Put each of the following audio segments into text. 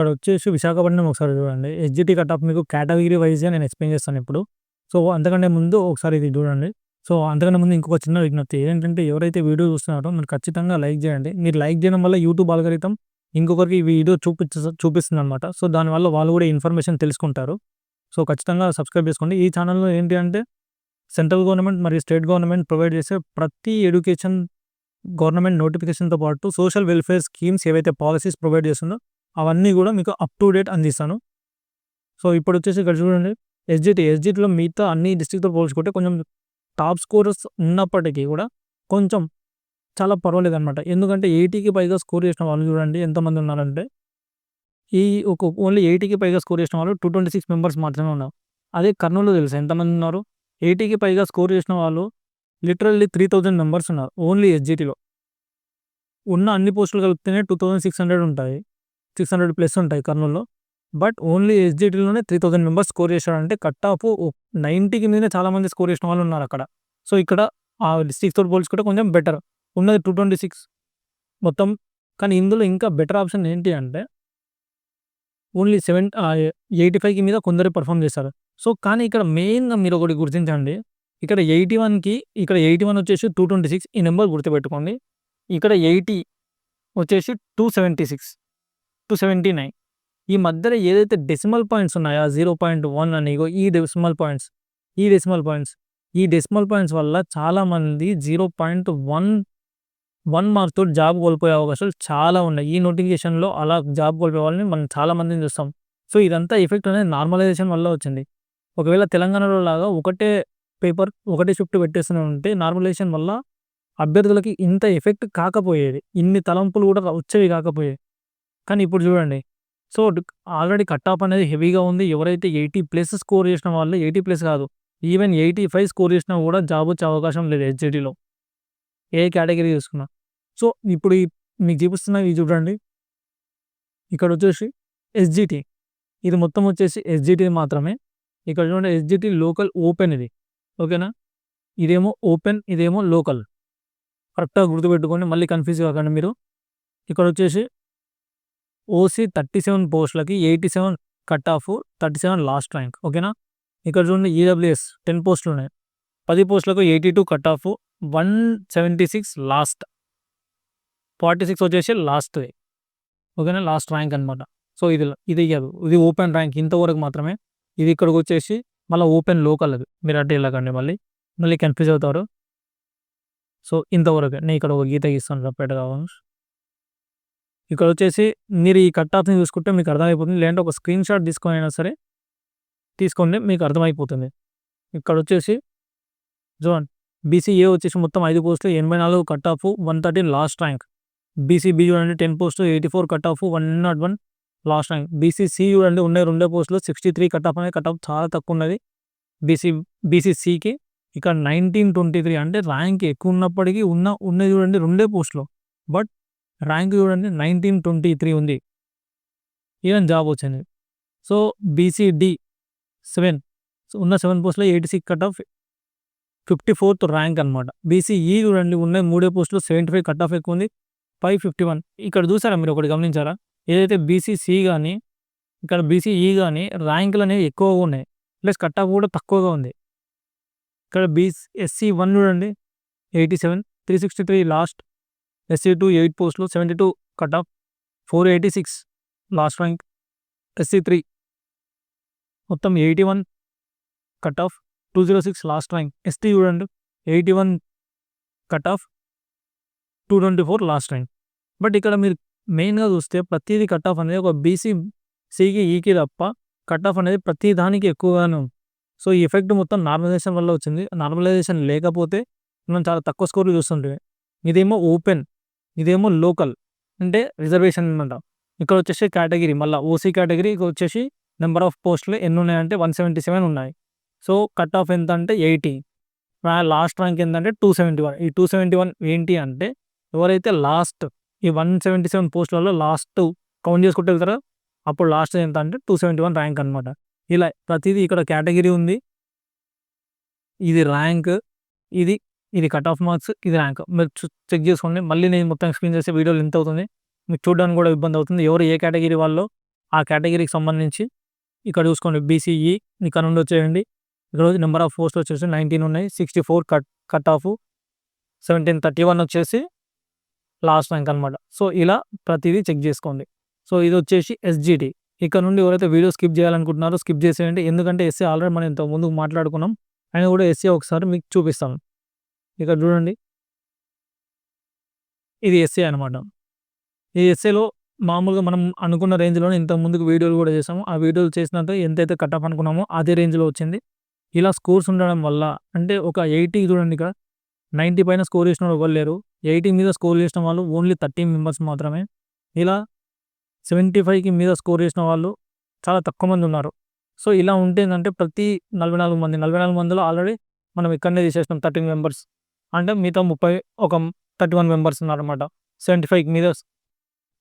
ఇక్కడ వచ్చేసి విశాఖపట్నం ఒకసారి చూడండి. ఎస్జిటి కటాఫ్ మీకు కేటగిరీ వైజ్గా నేను ఎక్స్ప్లెయిన్ చేస్తాను ఇప్పుడు. సో అంతకంటే ముందు ఒకసారి ఇది చూడండి. సో అంతకంటే ముందు ఇంకొక చిన్న విజ్ఞప్తి. ఏంటంటే ఎవరైతే వీడియో చూస్తున్నారో మీరు ఖచ్చితంగా లైక్ చేయండి. మీరు లైక్ చేయడం వల్ల యూట్యూబ్ ఆల్గరితం ఇంకొకరికి ఈ వీడియో చూపించ చూపిస్తుంది అనమాట సో దానివల్ల వాళ్ళు కూడా ఇన్ఫర్మేషన్ తెలుసుకుంటారు. సో ఖచ్చితంగా సబ్స్క్రైబ్ చేసుకోండి. ఈ ఛానల్లో ఏంటి అంటే సెంట్రల్ గవర్నమెంట్ మరియు స్టేట్ గవర్నమెంట్ ప్రొవైడ్ చేసే ప్రతి ఎడ్యుకేషన్ గవర్నమెంట్ నోటిఫికేషన్తో పాటు సోషల్ వెల్ఫేర్ స్కీమ్స్ ఏవైతే పాలసీస్ ప్రొవైడ్ చేస్తుందో అవన్నీ కూడా మీకు అప్ టు డేట్ అందిస్తాను. సో ఇప్పుడు వచ్చేసి ఇక్కడ చూడండి. ఎస్జిటి ఎస్జిటిలో మిగతా అన్ని డిస్ట్రిక్ట్తో పోల్చుకుంటే కొంచెం టాప్ స్కోరర్స్ ఉన్నప్పటికీ కూడా కొంచెం చాలా పర్వాలేదు అనమాట ఎందుకంటే ఎయిటీకి పైగా స్కోర్ చేసిన వాళ్ళు చూడండి ఎంతమంది ఉన్నారంటే ఈ ఒక ఓన్లీ ఎయిటీకి పైగా స్కోర్ చేసిన వాళ్ళు టూ ట్వంటీ సిక్స్ మెంబర్స్ మాత్రమే ఉన్నారు. అదే కర్నూలు తెలుసు ఎంతమంది ఉన్నారు? ఎయిటీకి పైగా స్కోర్ చేసిన వాళ్ళు లిటరల్లీ త్రీ థౌజండ్ మెంబర్స్ ఉన్నారు ఓన్లీ ఎస్జిటిలో ఉన్న అన్ని పోస్టులు కలిపితేనే టూ థౌజండ్ సిక్స్ హండ్రెడ్ ఉంటాయి. సిక్స్ హండ్రెడ్ ప్లస్ ఉంటాయి కర్నూలులో. బట్ ఓన్లీ ఎస్జిటీలోనే త్రీ థౌజండ్ మెంబర్స్ స్కోర్ చేశాడంటే కట్ ఆఫ్ నైంటీకి మీద చాలామంది స్కోర్ చేసిన వాళ్ళు ఉన్నారు అక్కడ. సో ఇక్కడ ఆ సిక్స్ తోటి పోల్చుకుంటే కొంచెం బెటర్. ఉన్నది టూ ట్వంటీ సిక్స్ మొత్తం. కానీ ఇందులో ఇంకా బెటర్ ఆప్షన్ ఏంటి అంటే ఓన్లీ సెవెన్ ఎయిటీ ఫైవ్కి మీద కొందరు పర్ఫామ్ చేస్తారు సో కానీ ఇక్కడ మెయిన్గా మీరు ఒకటి గుర్తించండి. ఇక్కడ ఎయిటీ వన్కి ఇక్కడ ఎయిటీ వన్ వచ్చేసి టూ ట్వంటీ సిక్స్ ఈ నెంబర్ గుర్తుపెట్టుకోండి. ఇక్కడ ఎయిటీ వచ్చేసి two seventy six two seventy nine ఈ మధ్యలో ఏదైతే డెసిమల్ పాయింట్స్ ఉన్నాయో జీరో పాయింట్ వన్ అని ఈ డెసిమల్ పాయింట్స్ ఈ డెసిమల్ పాయింట్స్ ఈ డెసిమల్ పాయింట్స్ వల్ల చాలామంది జీరో పాయింట్ వన్ వన్ మార్క్తో జాబ్ కోల్పోయే అవకాశాలు చాలా ఉన్నాయి. ఈ నోటిఫికేషన్లో అలా జాబ్ కోల్పోయే వాళ్ళని మనం చాలా మందిని చూస్తాం. సో ఇదంతా ఎఫెక్ట్ అనేది నార్మలైజేషన్ వల్ల వచ్చింది. ఒకవేళ తెలంగాణలో లాగా ఒకటే పేపర్ ఒకటే షిఫ్ట్ పెట్టేస్తూనే ఉంటే నార్మలైజేషన్ వల్ల అభ్యర్థులకి ఇంత ఎఫెక్ట్ కాకపోయేది. ఇన్ని తలంపులు కూడా వచ్చేవి కాకపోయేవి. కానీ ఇప్పుడు చూడండి. సో ఆల్రెడీ కట్ ఆఫ్ అనేది హెవీగా ఉంది. ఎవరైతే ఎయిటీ ప్లస్ స్కోర్ చేసిన వాళ్ళు ఎయిటీ ప్లస్ కాదు. ఈవెన్ ఎయిటీ ఫైవ్ స్కోర్ చేసినా కూడా జాబ్ వచ్చే అవకాశం లేదు హెచ్జిటీలో ఏ కేటగిరీ చూసుకున్నా సో ఇప్పుడు మీకు చూపిస్తున్న ఇది చూడండి. ఇక్కడ వచ్చేసి ఎస్జిటి. ఇది మొత్తం వచ్చేసి ఎస్జిటి మాత్రమే. ఇక్కడ చూడండి ఎస్జిటి లోకల్ ఓపెన్ ఇది. ఓకేనా? ఇదేమో ఓపెన్ ఇదేమో లోకల్. కరెక్ట్గా గుర్తుపెట్టుకొని మళ్ళీ కన్ఫ్యూజ్ కాకండి మీరు. ఇక్కడ వచ్చేసి ఓసీ థర్టీ సెవెన్ పోస్టులకి eighty seven cut off thirty seven last rank ఓకేనా ఇక్కడ చూడండి ఈడబ్ల్యూఎస్ టెన్ పోస్టులు ఉన్నాయి. పది పోస్టులకు eighty two cut off one seventy six last forty six వచ్చేసి లాస్ట్ ఓకేనా లాస్ట్ ర్యాంక్ అనమాట సో ఇది ఇది ఇది ఓపెన్ ర్యాంక్ ఇంతవరకు మాత్రమే. ఇది ఇక్కడికి వచ్చేసి మళ్ళీ ఓపెన్ లోకల్ అది. మీరు అడ్డు వెళ్ళకండి మళ్ళీ. మళ్ళీ కన్ఫ్యూజ్ అవుతారు. సో ఇంతవరకు నేను ఇక్కడ ఒక గీత గీస్తాను సపరేట్ కావాలి ఇక్కడ వచ్చేసి మీరు ఈ కట్ ఆఫ్ని చూసుకుంటే మీకు అర్థమైపోతుంది. లేదంటే ఒక స్క్రీన్ షాట్ తీసుకొని అయినా సరే తీసుకోండి మీకు అర్థమైపోతుంది. ఇక్కడ వచ్చేసి జోన్ బీసీఏ వచ్చేసి మొత్తం ఐదు పోస్టులు ఎనభై నాలుగు cut off one thirteen last rank. BCB చూడండి టెన్ పోస్టులు eighty four cut off one not one last rank. BCC చూడండి ఉన్నాయి రెండే పోస్టులు సిక్స్టీ త్రీ కట్ ఆఫ్ అనేది కట్ ఆఫ్ చాలా తక్కువ ఉన్నది బీసీ బీసీసీకి ఇక్కడ నైన్టీన్ ట్వంటీ త్రీ అంటే ర్యాంక్ ఎక్కువ ఉన్నప్పటికీ ఉన్న ఉన్నది చూడండి రెండే పోస్టులు. బట్ ర్యాంక్ చూడండి నైన్టీన్ ట్వంటీ త్రీ ఉంది. ఈవెన్ జాబ్ వచ్చింది. సో బీసీడి సెవెన్ సో ఉన్న సెవెన్ పోస్ట్లో eighty six cut off fifty fourth rank అనమాట బీసీఈ చూడండి ఉన్న మూడే పోస్టులో సెవెంటీ ఫైవ్ కట్ ఆఫ్ ఎక్కువ ఉంది. ఫైవ్ ఫిఫ్టీ వన్ ఇక్కడ చూసారా మీరు ఒకటి గమనించారా? ఏదైతే బీసీసీ కానీ ఇక్కడ బీసీఈ కానీ ర్యాంకులు అనేవి ఎక్కువగా ఉన్నాయి. ప్లస్ కట్ ఆఫ్ కూడా తక్కువగా ఉంది. ఇక్కడ బీసీ ఎస్సీ వన్ చూడండి eighty seven three sixty three last SC two eight పోస్ట్లో seventy two cut off four eighty six last rank SC three మొత్తం eighty one cut off two zero six last rank ST చూడండి eighty one cut off two twenty four last rank but ఇక్కడ మీరు మెయిన్గా చూస్తే ప్రతిదీ cut off అనేది ఒక BC సికి ఈకి e తప్ప కట్ ఆఫ్ అనేది ప్రతి దానికి ఎక్కువగానే ఉంది. సో ఈ ఎఫెక్ట్ మొత్తం నార్మలైజేషన్ వల్ల వచ్చింది. నార్మలైజేషన్ లేకపోతే మనం చాలా తక్కువ స్కోర్లు చూస్తుంటే ఇదేమో ఓపెన్ ఇదేమో లోకల్. అంటే రిజర్వేషన్ అనమాట ఇక్కడ వచ్చేసి కేటగిరీ మళ్ళీ ఓసీ కేటగిరీ వచ్చేసి నెంబర్ ఆఫ్ పోస్టులు ఎన్ని ఉన్నాయంటే వన్ సెవెంటీ సెవెన్ ఉన్నాయి. సో కట్ ఆఫ్ ఎంత అంటే ఎయిటీ. లాస్ట్ ర్యాంక్ ఏంటంటే టూ సెవెంటీ వన్. ఈ టూ సెవెంటీ వన్ ఏంటి అంటే ఎవరైతే లాస్ట్ ఈ వన్ సెవెంటీ సెవెన్ పోస్టులలో లాస్ట్ కౌంట్ చేసుకుంటూ వెళ్తారో అప్పుడు లాస్ట్ ఎంత అంటే టూ సెవెంటీ వన్ ర్యాంక్ అనమాట ఇలా ప్రతిదీ ఇక్కడ కేటగిరీ ఉంది. ఇది ర్యాంక్ ఇది ఇది కట్ ఆఫ్ మార్క్స్ ఇది ర్యాంక్ మీరు చెక్ చేసుకోండి. మళ్ళీ నేను మొత్తం ఎక్స్ప్లెయిన్ చేసే వీడియోలు ఎంత అవుతుంది. మీకు చూడడానికి కూడా ఇబ్బంది అవుతుంది. ఎవరు ఏ కేటగిరీ వాళ్ళు ఆ కేటగిరీకి సంబంధించి ఇక్కడ చూసుకోండి. బీసీఈ e, ఇక్కడ నుండి వచ్చేయండి. ఇక్కడ నెంబర్ ఆఫ్ పోస్ట్ వచ్చేసి నైన్టీన్ ఉన్నాయి. Sixty four cut cut off seventeen thirty one వచ్చేసి లాస్ట్ ర్యాంక్ అనమాట సో ఇలా ప్రతిదీ చెక్ చేసుకోండి. సో ఇది వచ్చేసి ఎస్జిటి ఇక్కడ నుండి ఎవరైతే వీడియో స్కిప్ చేయాలనుకుంటున్నారో స్కిప్ చేసేయండి. ఎందుకంటే ఎస్సీ ఆల్రెడీ మనం ఇంత ముందు మాట్లాడుకున్నాం. ఆయన కూడా ఎస్సీ ఒకసారి మీకు చూపిస్తాను. ఇక్కడ చూడండి. ఇది ఎస్ఏ అనమాట ఈ ఎస్ఏలో మామూలుగా మనం అనుకున్న రేంజ్లోనే ఇంత ముందుకు వీడియోలు కూడా చేసాము. ఆ వీడియోలు చేసినంత ఎంతైతే కట్టప్ అనుకున్నామో అదే రేంజ్లో వచ్చింది. ఇలా స్కోర్స్ ఉండడం వల్ల అంటే ఒక ఎయిటీ చూడండి ఇక్కడ. నైంటీ పైన స్కోర్ చేసిన వాళ్ళు ఎవరు లేరు. ఎయిటీ మీద స్కోర్ చేసిన వాళ్ళు ఓన్లీ థర్టీన్ మెంబర్స్ మాత్రమే. ఇలా సెవెంటీ ఫైవ్కి మీద స్కోర్ చేసిన వాళ్ళు చాలా తక్కువ మంది ఉన్నారు. సో ఇలా ఉంటేందంటే ప్రతి నలభై నాలుగు మంది నలభై నాలుగు మందిలో ఆల్రెడీ మనం ఇక్కడనే తీసేసినాం థర్టీన్ మెంబర్స్ అంటే మిగతా ముప్పై ఒక థర్టీ వన్ మెంబర్స్ ఉన్నారనమాట సెవెంటీ ఫైవ్ మీద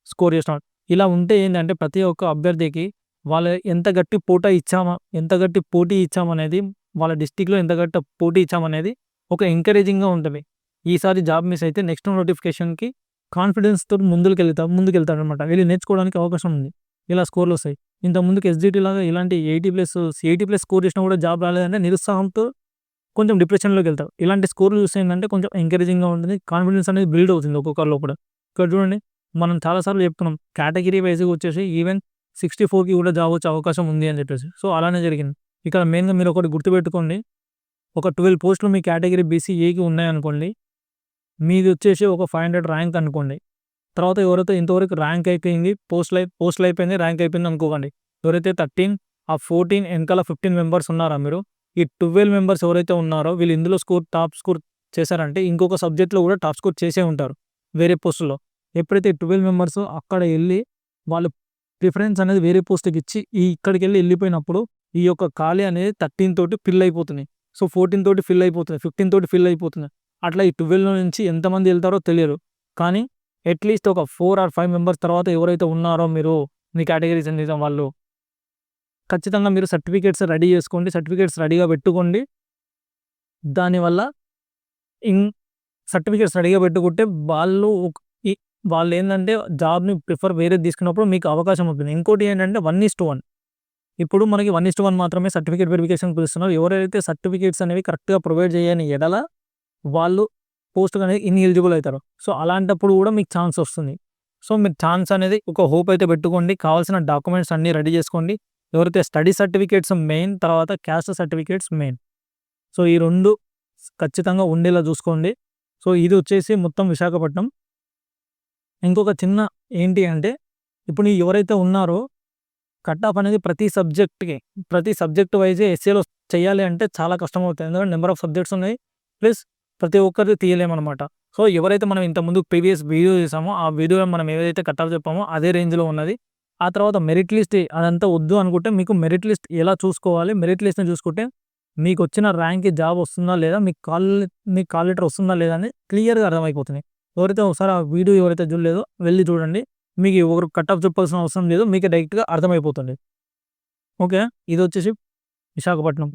స్కోర్ చేసినాడు ఇలా ఉంటే ఏంటంటే ప్రతి ఒక్క అభ్యర్థికి వాళ్ళ ఎంత గట్టి పోటీ ఇచ్చామా ఎంత గట్టి పోటీ ఇచ్చామనేది వాళ్ళ డిస్టిక్లో ఎంత గట్టి పోటీ ఇచ్చామనేది ఒక ఎంకరేజింగ్గా ఉంటుంది. ఈసారి జాబ్ మిస్ అయితే నెక్స్ట్ నోటిఫికేషన్కి కాన్ఫిడెన్స్తో ముందుకు వెళ్తా ముందుకు వెళ్తాడు అనమాట వెళ్ళి నేర్చుకోవడానికి అవకాశం ఉంది. ఇలా స్కోర్లు వస్తాయి. ఇంత ముందుకు ఎస్జిటి లాగా ఇలాంటి eighty plus eighty plus score చేసినా కూడా జాబ్ రాలేదంటే నిరుత్సాహంతో కొంచెం డిప్రెషన్లోకి వెళ్తారు ఇలాంటి స్కోర్లు చూస్తే ఏంటంటే కొంచెం ఎంకరేజింగ్గా ఉంటుంది. కాన్ఫిడెన్స్ అనేది బిల్డ్ అవుతుంది ఒక్కొక్కరిలో కూడా. ఇక్కడ చూడండి మనం చాలాసార్లు చెప్తున్నాం కేటగిరీ వైజ్గా వచ్చేసి ఈవెన్ సిక్స్టీ ఫోర్కి కూడా జాబ్ వచ్చే అవకాశం ఉంది అని చెప్పేసి. సో అలానే జరిగింది. ఇక్కడ మెయిన్గా మీరు ఒకటి గుర్తుపెట్టుకోండి. ఒక ట్వెల్వ్ పోస్టులు మీ కేటగిరీ బీసీ ఏకి ఉన్నాయనుకోండి. మీది వచ్చేసి ఒక ఫైవ్ హండ్రెడ్ ర్యాంక్ అనుకోండి. తర్వాత ఎవరైతే ఇంతవరకు ర్యాంక్ అయిపోయింది పోస్టులు అయి పోస్టులు అయిపోయింది ర్యాంక్ అయిపోయింది అనుకోకండి. ఎవరైతే థర్టీన్ ఆ ఫోర్టీన్ వెనకాల ఫిఫ్టీన్ మెంబర్స్ ఉన్నారా మీరు ఈ ట్వెల్వ్ మెంబర్స్ ఎవరైతే ఉన్నారో వీళ్ళు ఇందులో స్కోర్ టాప్ స్కోర్ చేశారంటే ఇంకొక సబ్జెక్ట్లో కూడా టాప్ స్కోర్ చేసే ఉంటారు వేరే పోస్టులో. ఎప్పుడైతే ట్వెల్వ్ మెంబర్స్ అక్కడ వెళ్ళి వాళ్ళు ప్రిఫరెన్స్ అనేది వేరే పోస్ట్కి ఇచ్చి ఈ ఇక్కడికి వెళ్ళి వెళ్ళిపోయినప్పుడు ఈ యొక్క ఖాళీ అనేది థర్టీన్ తోటి ఫిల్ అయిపోతుంది సో ఫోర్టీన్ తోటి ఫిల్ అయిపోతుంది ఫిఫ్టీన్ తోటి ఫిల్ అయిపోతుంది అట్లా ఈ ట్వెల్వ్ నుంచి ఎంతమంది వెళ్తారో తెలియదు. కానీ అట్లీస్ట్ ఒక ఫోర్ ఆర్ ఫైవ్ మెంబర్స్ తర్వాత ఎవరైతే ఉన్నారో మీరు మీ కేటగిరీస్ అనేది వాళ్ళు ఖచ్చితంగా మీరు సర్టిఫికేట్స్ రెడీ చేసుకోండి సర్టిఫికేట్స్ రెడీగా పెట్టుకోండి. దానివల్ల ఇన్ సర్టిఫికేట్స్ రెడీగా పెట్టుకుంటే వాళ్ళు వాళ్ళు ఏంటంటే జాబ్ని ప్రిఫర్ వేరే తీసుకున్నప్పుడు మీకు అవకాశం ఉంటుంది. ఇంకోటి ఏంటంటే వన్ ఇస్ టు వన్. ఇప్పుడు మనకి వన్ ఇస్ వన్ మాత్రమే సర్టిఫికేట్ వెరిఫికేషన్ పిలుస్తున్నారు ఎవరైతే సర్టిఫికేట్స్ అనేవి కరెక్ట్గా ప్రొవైడ్ చేయని ఎడల వాళ్ళు పోస్ట్ అనేది ఇన్ఎలిజిబుల్ అవుతారు. సో అలాంటప్పుడు కూడా మీకు ఛాన్స్ వస్తుంది. సో మీరు ఛాన్స్ అనేది ఒక హోప్ అయితే పెట్టుకోండి. కావాల్సిన డాక్యుమెంట్స్ అన్నీ రెడీ చేసుకోండి. ఎవరైతే స్టడీ సర్టిఫికేట్స్ మెయిన్ తర్వాత క్యాస్ట్ సర్టిఫికేట్స్ మెయిన్. సో ఈ రెండు ఖచ్చితంగా ఉండేలా చూసుకోండి. సో ఇది వచ్చేసి మొత్తం విశాఖపట్నం. ఇంకొక చిన్న ఏంటి అంటే ఇప్పుడు ఎవరైతే ఉన్నారో కట్ ఆఫ్ అనేది ప్రతి సబ్జెక్ట్కి ప్రతి సబ్జెక్ట్ వైజే ఎస్ఏలో చేయాలి అంటే చాలా కష్టం అవుతుంది ఎందుకంటే నెంబర్ ఆఫ్ సబ్జెక్ట్స్ ఉన్నాయి ప్లస్ ప్రతి ఒక్కరిది తీయలేమన్నమాట సో ఎవరైతే మనం ఇంతకుముందు ప్రీవియస్ వీడియో చేసామో ఆ వీడియో మనం ఏదైతే కట్టాలో చెప్పామో అదే రేంజ్లో ఉన్నది. ఆ తర్వాత మెరిట్ లిస్ట్ అదంతా వద్దు అనుకుంటే మీకు మెరిట్ లిస్ట్ ఎలా చూసుకోవాలి? మెరిట్ లిస్ట్ని చూసుకుంటే మీకు వచ్చిన ర్యాంక్కి జాబ్ వస్తుందా లేదా? మీకు కాల్ మీకు కాల్ లెటర్ వస్తుందా లేదా అని క్లియర్గా అర్థమైపోతుంది. ఎవరైతే ఒకసారి ఆ వీడియో ఎవరైతే చూడలేదో వెళ్ళి చూడండి. మీకు ఎవరు కట్అప్ చెప్పాల్సిన అవసరం లేదు. మీకు డైరెక్ట్గా అర్థమైపోతుంది. ఓకే? ఇది వచ్చేసి విశాఖపట్నం.